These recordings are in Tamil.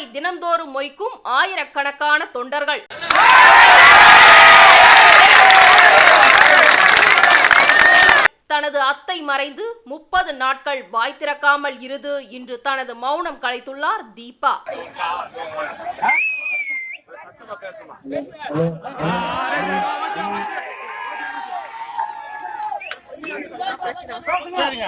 தேங்காய் தினம்தோறும் மொய்க்கும் ஆயிரக்கணக்கான தொண்டர்கள். தனது அத்தை மறைந்து முப்பது நாட்கள் வாய் திறக்காமல் இருது இன்று தனது மௌனம் கலைத்துள்ளார் தீபா. சரிங்க.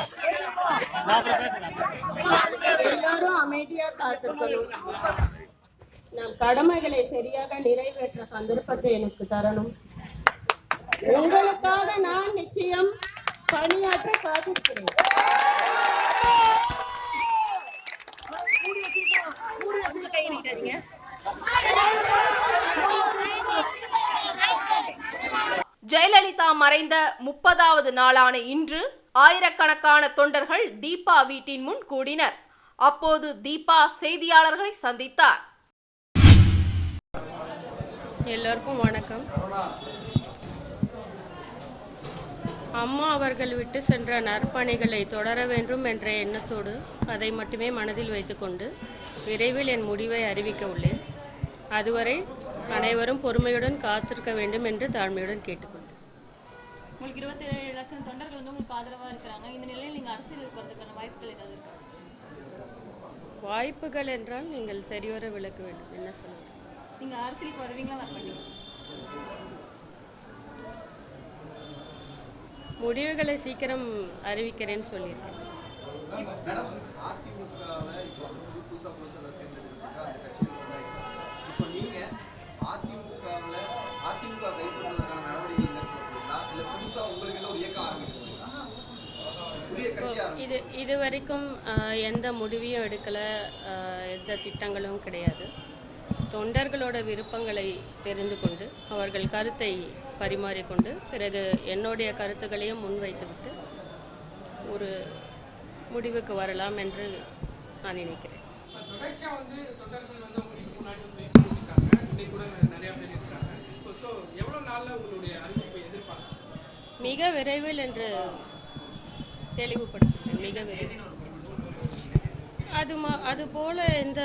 நம் கடமைகளை சரியாக நிறைவேற்ற சந்தர்ப்பத்தை எனக்கு தரணும். உங்களுக்காக நான் நிச்சயம் பணியாற்ற காத்திருக்கிறேன். ஜெயலலிதா மறைந்த முப்பதாவது நாளான இன்று ஆயிரக்கணக்கான தொண்டர்கள் தீபா வீட்டின் முன் கூடினர். அப்போது தீபா செய்தியாளர்களை சந்தித்தார். எல்லோருக்கும் வணக்கம். அம்மா அவர்கள் விட்டு சென்ற நற்பணிகளை தொடர வேண்டும் என்ற எண்ணத்தோடு அதை மட்டுமே மனதில் வைத்துக்கொண்டு விரைவில் என் முடிவை அறிவிக்க உள்ளேன். அதுவரை அனைவரும் பொறுமையுடன் காத்திருக்க வேண்டும் என்று தாழ்மையுடன் கேட்டுக்கொண்டேன் உங்களுக்கு இருபத்தி ஏழு லட்சம் தொண்டர்கள் வந்து உங்களுக்கு ஆதரவா இருக்கிறாங்க. இந்த நிலையில் நீங்க அரசியலுக்கு வர்றதுக்கான வாய்ப்புகள் ஏதாவது இருக்கா? வாய்ப்புகள் என்றால் நீங்கள் சரிவர விளக்க வேண்டும். என்ன சொல்லுங்கள் நீங்க அரசியலுக்கு வருவீங்களா? வர மாட்டீங்க முடிவுகளை சீக்கிரம் அறிவிக்கிறேன்னு சொல்லியிருக்கேன். மேடம் அதிமுகவில் இது இது வரைக்கும் எந்த முடிவையும் எடுக்கலை எந்த திட்டங்களும் கிடையாது. தொண்டர்களோட விருப்பங்களை தெரிந்து கொண்டு அவர்கள் கருத்தை பரிமாறிக்கொண்டு பிறகு என்னுடைய கருத்துக்களையும் முன்வைத்துவிட்டு ஒரு முடிவுக்கு வரலாம் என்று நான் நினைக்கிறேன். மிக விரைவில் என்று தெளிவுபடுத்துகிறேன் மிக அது அது போல எந்த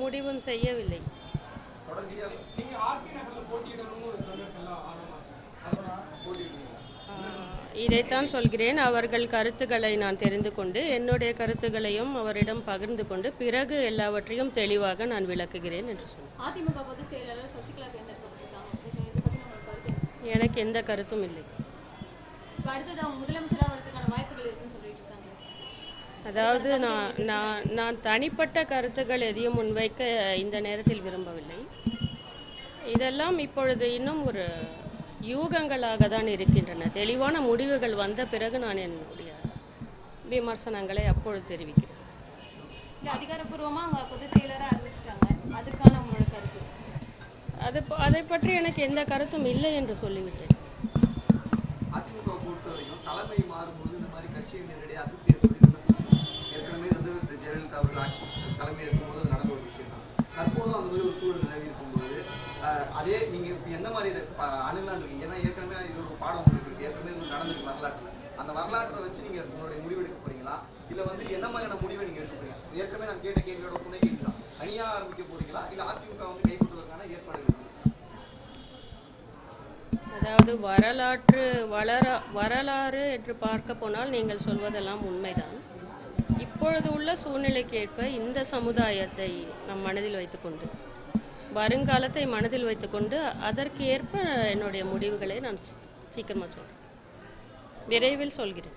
முடிவும் செய்யவில்லை. இதைத்தான் சொல்கிறேன். அவர்கள் கருத்துக்களை நான் தெரிந்து கொண்டு என்னுடைய கருத்துக்களையும் அவரிடம் பகிர்ந்து கொண்டு பிறகு எல்லாவற்றையும் தெளிவாக நான் விளக்குகிறேன் என்று சொன்னேன்? எனக்கு எந்த கருத்தும் இல்லை. அடுத்தது அவங்க முதலமைச்சராக வரதுக்கான வாய்ப்புகள் இருக்குன்னு சொல்லிட்டு இருக்காங்க. அதாவது நான் நான் நான் தனிப்பட்ட கருத்துக்கள் எதையும் முன்வைக்க இந்த நேரத்தில் விரும்பவில்லை. இதெல்லாம் இப்பொழுது இன்னும் ஒரு யூகங்களாக தான் இருக்கின்றன. தெளிவான முடிவுகள் வந்த பிறகு நான் என்னுடைய விமர்சனங்களை அப்பொழுது தெரிவிக்கிறேன். இல்ல அதிகாரப்பூர்வமா அவங்க பொதுச் செயலராக அறிவிச்சிட்டாங்க. அதுக்கான உங்களோட கருத்து? அது அதை பற்றி எனக்கு எந்த கருத்தும் இல்லை என்று சொல்லிவிட்டேன். பொறுத்த வரைக்கும் தலைமை மாறும்போது இந்த மாதிரி கட்சியை நேரடியாக அதிருப்தி ஏற்பது ஏற்கனவே வந்து ஜெயலலிதா அவர்கள் ஆட்சி தலைமை இருக்கும்போது அது நடந்த ஒரு விஷயம் தான். தற்போதும் அந்த மாதிரி ஒரு சூழல் நிலவி இருக்கும்போது அதே நீங்கள் இப்போ எந்த மாதிரி இதை ப- அணுகலான்னு இருக்கீங்க? ஏன்னா ஏற்கனவே இது ஒரு பாடம் உங்களுக்கு ஏற்கனவே இது நடந்திருக்கு வரலாற்றில். அந்த வரலாற்றை வச்சு நீங்கள் உங்களுடைய முடிவு எடுக்க போறீங்களா? இல்லை வந்து என்ன மாதிரியான முடிவை நீங்கள் எடுக்க போறீங்க? ஏற்கனவே நான் கேட்ட கேள்வியோட துணை கேள்வி தான் தனியாக ஆரம்பிக்க போறீங்களா? இல்லை அதிமுக வந்து கைப்பற்றுவதற்கான ஏற்பாடுகள் அதாவது வரலாற்று வளர வரலாறு என்று பார்க்க போனால் நீங்கள் சொல்வதெல்லாம் உண்மைதான். இப்பொழுது உள்ள சூழ்நிலைக்கு ஏற்ப இந்த சமுதாயத்தை நம் மனதில் வைத்துக்கொண்டு வருங்காலத்தை மனதில் வைத்துக்கொண்டு அதற்கு ஏற்ப என்னுடைய முடிவுகளை நான் சீக்கிரமாக சொல்கிறேன் விரைவில் சொல்கிறேன்.